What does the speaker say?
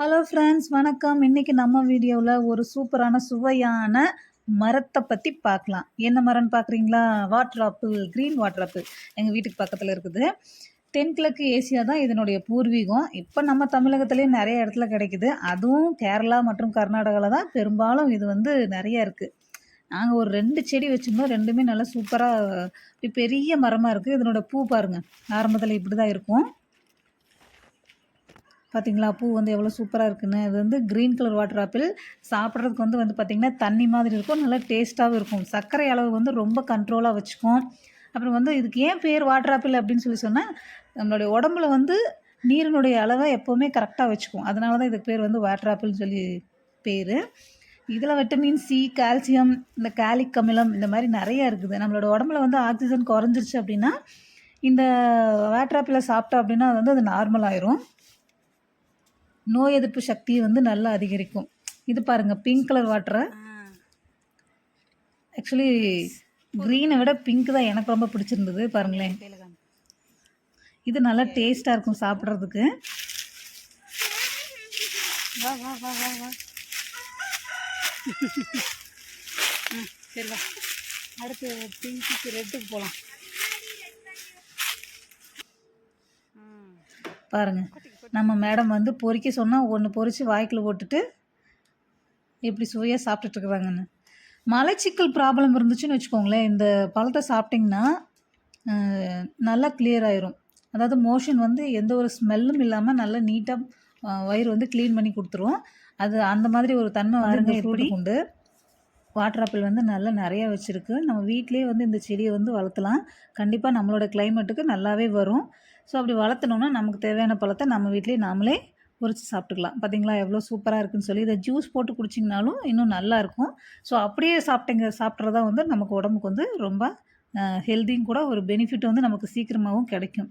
Hello friends வணக்கம். இன்னைக்கு நம்ம வீடியோவில் ஒரு சூப்பரான சுவையான மரத்தை பற்றி பார்க்கலாம். என்ன மரம்னு பார்க்குறீங்களா? Water apple green water apple எங்கள் வீட்டுக்கு பக்கத்தில் இருக்குது. தென்கிழக்கு ஏசியா தான் இதனுடைய பூர்வீகம். இப்போ நம்ம தமிழகத்துலேயும் நிறைய இடத்துல கிடைக்குது. அதுவும் கேரளா மற்றும் கர்நாடகாவில் தான் பெரும்பாலும் இது வந்து நிறைய இருக்குது நாங்கள் ஒரு ரெண்டு செடி வச்சுருந்தோம். ரெண்டுமே நல்லா சூப்பராக பெரிய மரமாக இருக்குது இதனோட பூ பாருங்கள் ஆரம்பத்தில் இப்படி தான் இருக்கும். பார்த்தீங்களா பூ வந்து எவ்வளோ சூப்பராக இருக்குன்னு. இது வந்து க்ரீன் கலர் வாட்டர் ஆப்பிள் சாப்பிட்றதுக்கு வந்து வந்து பார்த்திங்கன்னா தண்ணி மாதிரி இருக்கும். நல்லா டேஸ்ட்டாகவும் இருக்கும். சர்க்கரை அளவு வந்து ரொம்ப கண்ட்ரோலாக வச்சுக்கும். அப்புறம் வந்து இதுக்கு ஏன் பேர் வாட்டர் ஆப்பிள் அப்படின்னு சொல்லி சொன்னால் நம்மளுடைய உடம்புல வந்து நீரினுடைய அளவை எப்போவுமே கரெக்டாக வச்சுக்கும். அதனால தான் இதுக்கு பேர் வந்து வாட்டர் ஆப்பிள்னு சொல்லி பேர். இதில் விட்டமின் சி கால்சியம் இந்த காலிக் அமிலம் இந்த மாதிரி நிறையா இருக்குது. நம்மளோட உடம்புல வந்து ஆக்சிஜன் குறைஞ்சிருச்சு அப்படின்னா இந்த வாட்டர் ஆப்பிளை சாப்பிட்டோம் அப்படின்னா அது வந்து அது நார்மல் ஆயிரும். நோய் எதிர்ப்பு சக்தியை வந்து நல்லா அதிகரிக்கும். இது பாருங்கள் பிங்க் கலர் வாட்டரை ஆக்சுவலி க்ரீனை விட பிங்க் தான் எனக்கு ரொம்ப பிடிச்சிருந்தது பாருங்களேன். இது நல்லா டேஸ்ட்டாக இருக்கும் சாப்பிட்றதுக்கு. வா வா வா வா வா. சரி வா அடுத்து பிங்க்குக்கு ரெட்டுக்கு போகலாம் பாருங்க. நம்ம மேடம் வந்து பொறிக்க சொன்னால் ஒன்று பொறிச்சு வாய்க்குள்ள போட்டுட்டு எப்படி சுவையாக சாப்பிட்டுட்ருக்குறாங்கன்னு மலச்சிக்கல் ப்ராப்ளம் இருந்துச்சுன்னு வச்சுக்கோங்களேன். இந்த பழத்தை சாப்பிட்டிங்கன்னா நல்லா clear ஆயிரும். அதாவது மோஷன் வந்து எந்த ஒரு ஸ்மெல்லும் இல்லாமல் நல்லா நீட்டாக வயிறு வந்து க்ளீன் பண்ணி கொடுத்துரும். அது அந்த மாதிரி ஒரு தன்மை fruit க்கு உண்டு. வாட்டர் ஆப்பிள் வந்து நல்லா நிறையா வச்சுருக்கு. நம்ம வீட்டிலேயே வந்து இந்த செடியை வந்து வளர்த்தலாம் கண்டிப்பாக நம்மளோட கிளைமேட்டுக்கு நல்லாவே வரும். ஸோ அப்படி வளர்த்தணுன்னா நமக்கு தேவையான பழத்தை நம்ம வீட்டிலேயே நாமளே உரித்து சாப்பிட்டுக்கலாம். பார்த்தீங்களா எவ்வளோ சூப்பராக இருக்குன்னு சொல்லி இதை ஜூஸ் போட்டு குடிச்சிங்கனாலும் இன்னும் நல்லாயிருக்கும் ஸோ அப்படியே சாப்பிட்டங்க சாப்பிட்றதா வந்து நமக்கு உடம்புக்கு வந்து ரொம்ப ஹெல்த்தியும் கூட ஒரு பெனிஃபிட் வந்து நமக்கு சீக்கிரமாகவும் கிடைக்கும்.